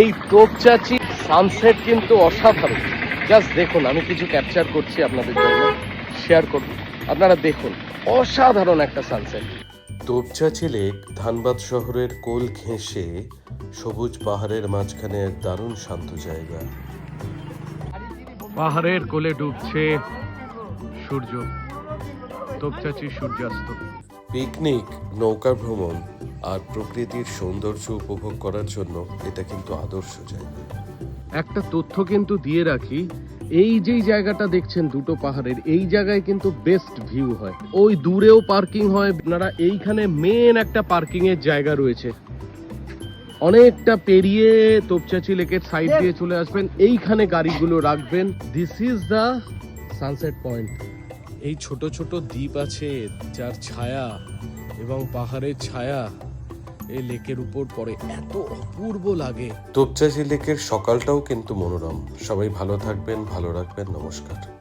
এই তোপচাচি সানসেট কিন্তু অসাধারণ। জাস্ট দেখুন আমি কিছু ক্যাপচার করছি আপনাদের জন্য। শেয়ার করব আপনারা দেখুন অসাধারণ একটা সানসেট তোপচাচি লেক ধানবাদ শহরের কোল ঘেঁষে সবুজ পাহাড়ের মাঝখানে এক দারুণ শান্ত জায়গা। পাহাড়ের কোলে ডুবছে সূর্য। তোপচাচি সূর্যাস্ত। পিকনিক, নৌকা ভ্রমণ আর প্রকৃতির সৌন্দর্য উপভোগ করার জন্য এটা কিন্তু আদর্শ জায়গা। একটা তথ্য কিন্তু দিয়ে রাখি, এই যেই জায়গাটা দেখছেন দুটো পাহাড়ের, এই জায়গায় কিন্তু বেস্ট ভিউ হয়। ওই দূরেও পার্কিং হয়, আপনারা এইখানে মেন একটা পার্কিং এর জায়গা রয়েছে। অনেকটা পেরিয়ে তোপচাচি লেকের সাইড দিয়ে চলে আসবেন, এইখানে গাড়িগুলো রাখবেন। This is the sunset point এই ছোট ছোট দ্বীপ আছে যার ছায়া এবং পাহাড়ের ছায়া এই লেকের উপর পড়ে এত অপূর্ব লাগে। তোপচাজি লেকের সকালটাও কিন্তু মনোরম। সবাই ভালো থাকবেন, ভালো রাখবেন, নমস্কার।